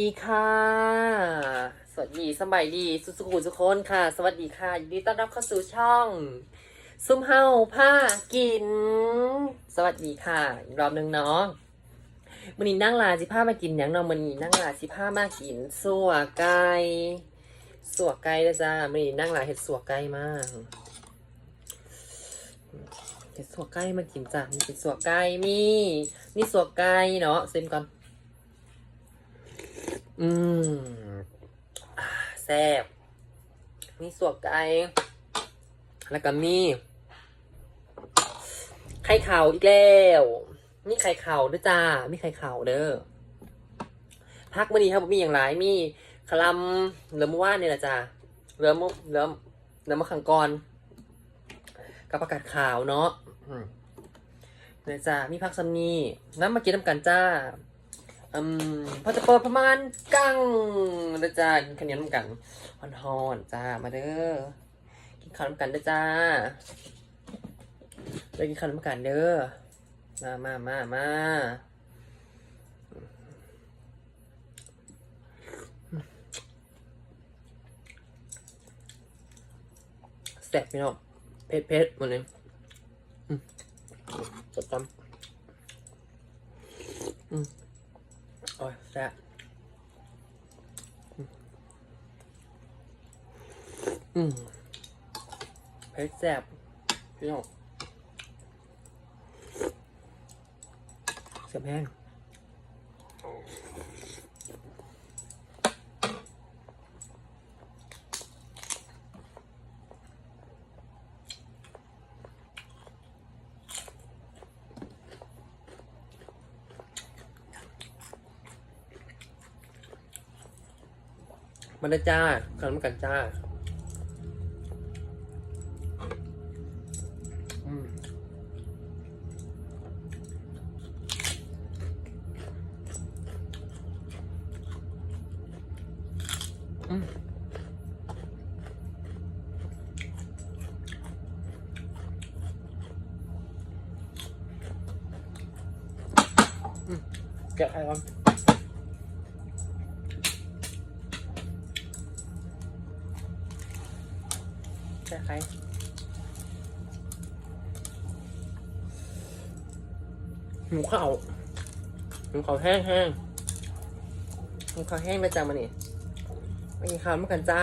ดีค่ะ สวัสดีสบายดีสุสุขุทุกคนค่ะ สวัสดีค่ะยินดีต้อนรับเข้าสู่ช่อง ซุ่มเฮาผ้ากิน สวัสดีค่ะ อีกรอบหนึ่งเนาะมันนี้นั่งลาสิผ้ามากินอย่างเนาะมันนี้นั่งลาสิผ้ามากินสัวไก่สัวไก่นะจ้ามันนี้นั่งลาเห็ดสัวไก่มากเห็ดสัวไก่มากินจ้ะมีเป็นสัวไก่มีมีสัวไก่เนาะเซ็มก่อน อืมแซ่บมีสวกไก่แล้วก็มีไข่ขาวอีกแล้วมีไข่ขาวด้วยจ้ามีไข่ขาวเด้อพักมื่อนี้ครับมีอย่างไรมีคลำเหลือมอว่านนี่แหละจ้าเหลือมเหลือมเหลือมะขังกรกับประกาศขาวเนาะเนี่ยจ้ามีพักซัมนี่น้ำมากินน้ำกันจ้า อืมพอจะเปิดประมาณกังนะจ้ากินข้าวเหนียวน้ำกันฮอนๆจ้ามาเด้อกินข้าวน้ำกันเด้อจ้าไปกินข้าวน้ำกันเด้อมามามามาแซ่บพี่น้องเผ็ดเผ็ดหมดเลยจดจำอืม โอ้ยแซ่บอืมเผ็ดแซ่บพี่น้องแซ่บแห้ง มันจ้าขนมกันจ้าอืมอืมอืมแกะไข่ก่อน ช่ใครหมูข้าวหมูข้าวแห้งแห้งหมูข้าวแห้งนะจ๊ะมันนี่ไม่กินข้าวเมื่อกันจ้า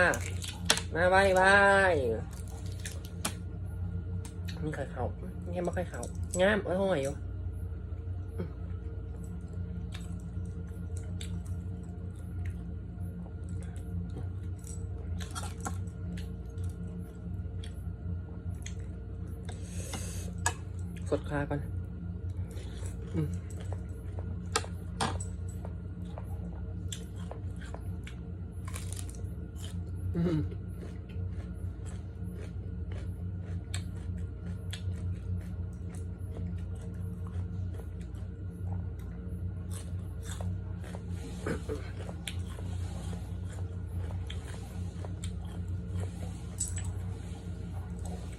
มาบายบายมีไข่เขาวนี่แค่ไม่ไข่ขาวงามอร่อยอยู่ ดคาก่อนอืมอืม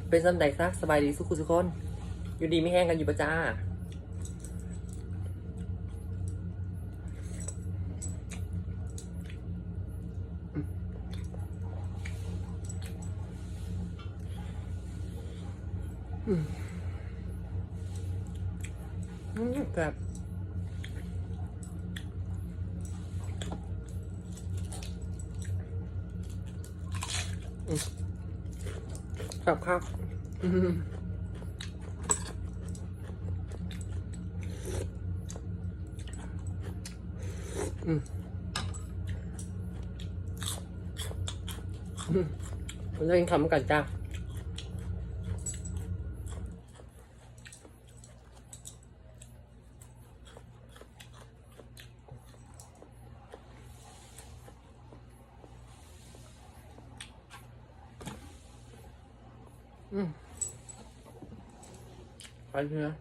เป็นสำใดซะสบายดีสุขุทุกคน อยู่ดีไม่แห้งกันอยู่ประจ้าอืมแบบอืมครับครับอืมอืมอืม ผมจะกินคำกันจ้าอืมไปเถอะ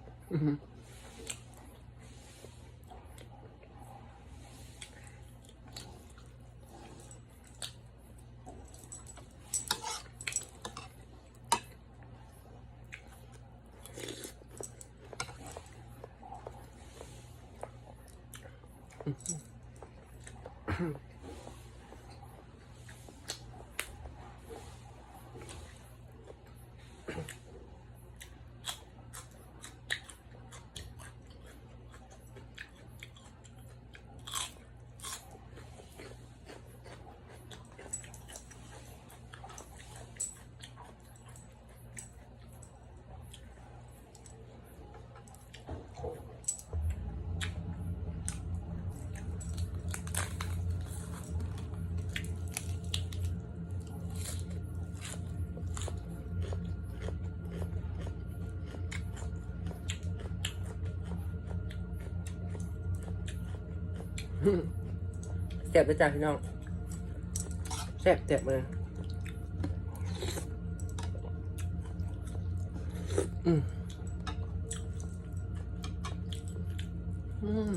แซ่บด้วยจ้าพี่น้องแซ่บแซ่บเลยอืมอืม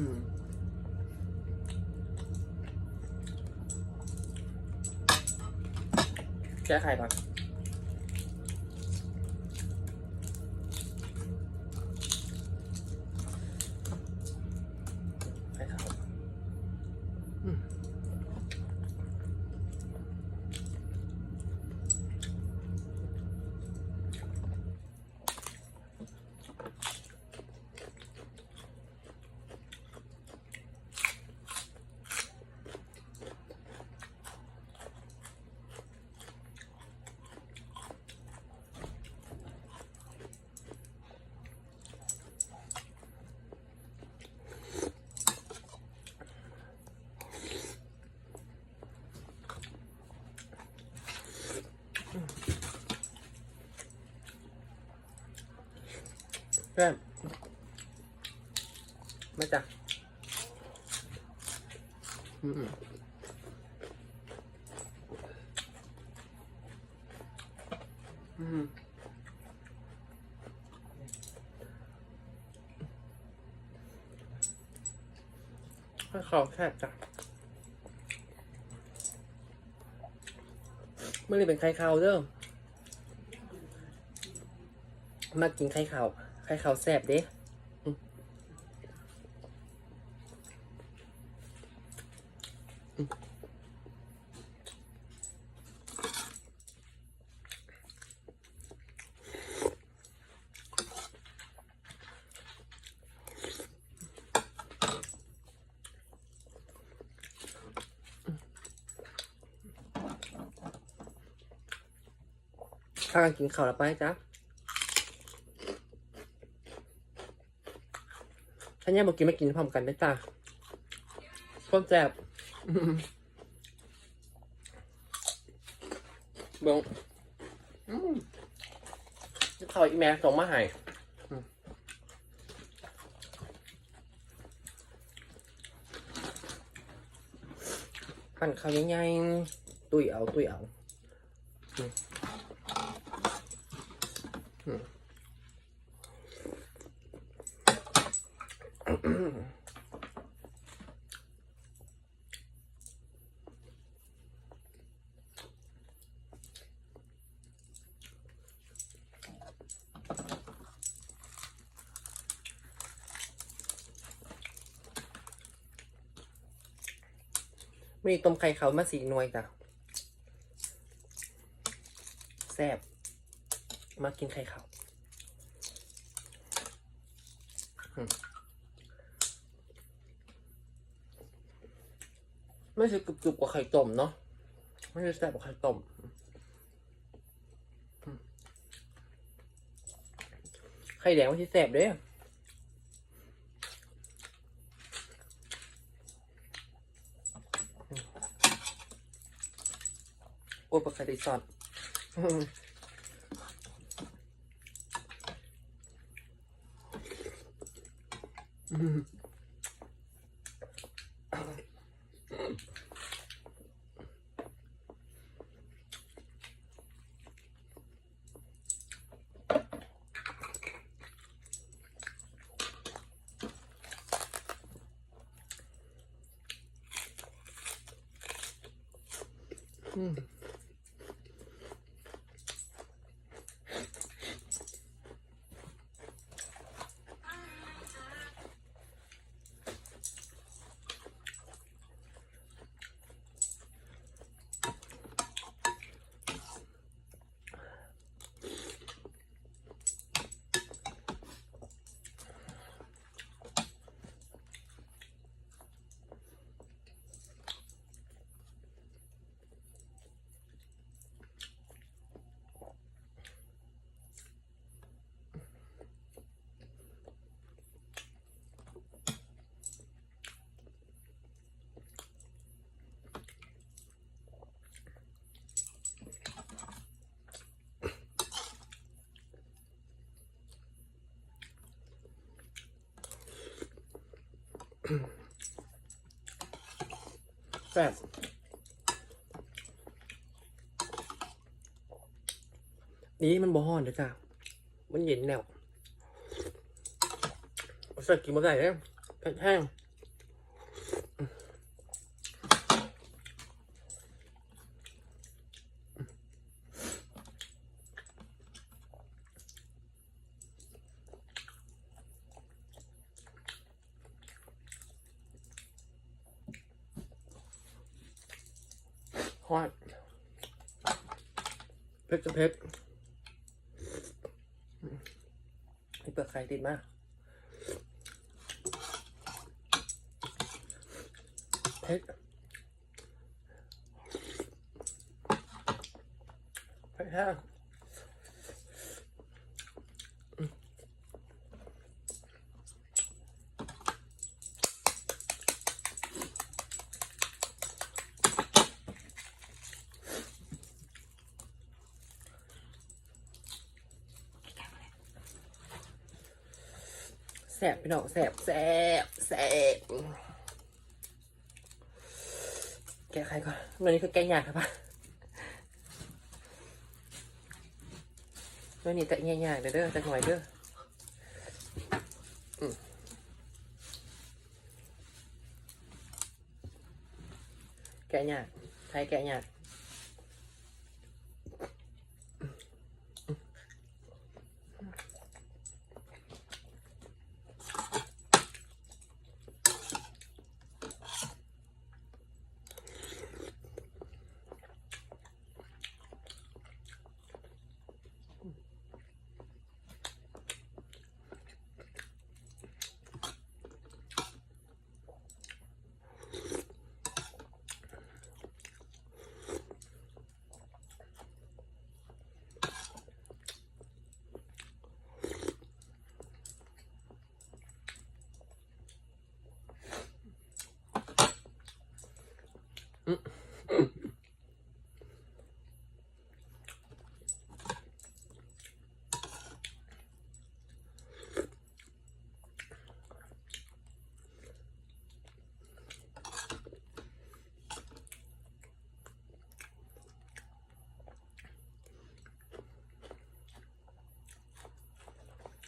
แก้ไขก่อน เพื่อนมาจ้ะอืมอืมให้เขาแค่จ้ะไม่ได้เป็นไข่ขาวเด้อมากินไข่ขาว ไข่ขาแซ่บเด้ถ้ากันกินข้าวแล้วไปจ้ะ ถ้าเนี่ยบอกกินไม่กินพร้อมกันได้จ้าต้นแจบอื้อหือเบิ้งอืมนี่เขาอีแม่ส่งมาให้ปั่นเขาวใหญ่ๆตุยเอาตุยเอาอ มีต้มไข่เขาวมาสีหน่วยจ้ะแซ่บมากินไข่เขาวอืม ไม่ใช่กรุบๆกว่าไข่ต้มเนาะไม่ใช่แซ่บกว่าไข่ต้มไข่แดงไม่ใช่แซ่บเด้โอ้ปลาไข่ดิซอนอืม อื แซ่บนี้มันบ่ฮ้อนเด้อจ้ะมันเย็นแล้วใส่กินมาได้เลยเผ็ดแห้ง ฮอตเพชรเพชรนี่เปิดไข่ติดมากเพชรเพชรฮะ บพี่น้องแสบแสบแสบแกะใครก่อนวันนี้คือแกะยากครับปะวันนี้แกะยากๆเด้อเด้อจะหน่อยเด้อแกะยากใครแกะยาก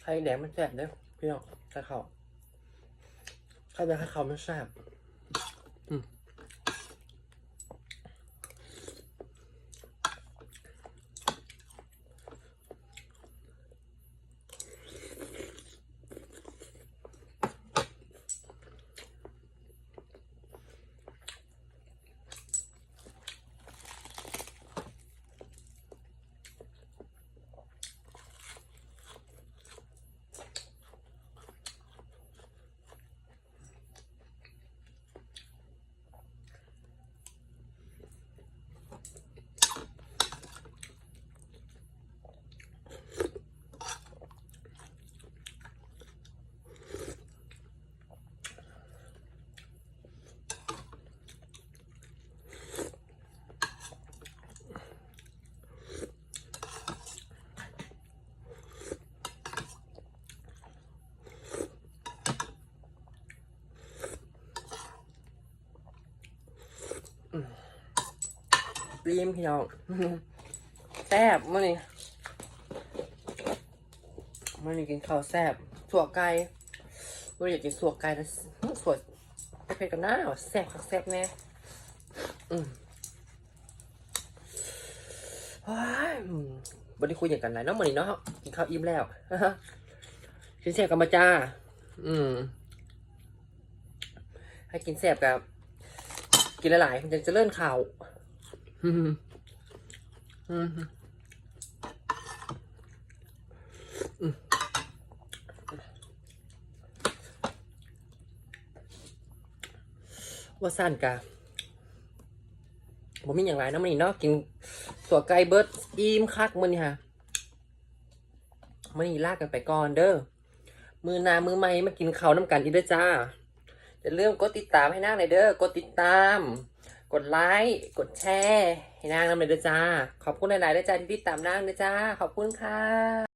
ใครแดงมันแสบเด้อพี่น้องใครเขาใครแดงใครเขามันแสบ รีมพี่น้องแซ่บมื่อนี้มื่อนี้กินข้าวแซ่บสัวไก่มื่อนี้อยากกินสัวไก่แล้วสัวเผ็ดกันหน้าแซ่บคักแซ่บแน่อืมว้ายอืมวันนี้คุยอย่างกันไรเนาะมื่อนี้เนาะกินข้าวอิ่มแล้วกินแซ่บกันมาจ้า อืมให้กินแซ่บกับกินหลายๆมันจะเจริญข่าว ว่าสั้นกะผมมีอย่างไรนะมันนี่เนาะกินสัวไก่เบิร์ดอิ่มคักมันนี่ฮะมันนี่ลากกันไปก่อนเด้อมือนามือใหม่มากินข้าวน้ำกันอีกเด้อจ้าอย่าลืมกดติดตามให้นางหน่อยเด้อกดติดตาม กดไลค์ กดแชร์ ให้นางนำเลยด้อจ้า ขอบคุณหลายๆด้วยจ้าที่ติดตามนางด้อจ้า ขอบคุณค่ะ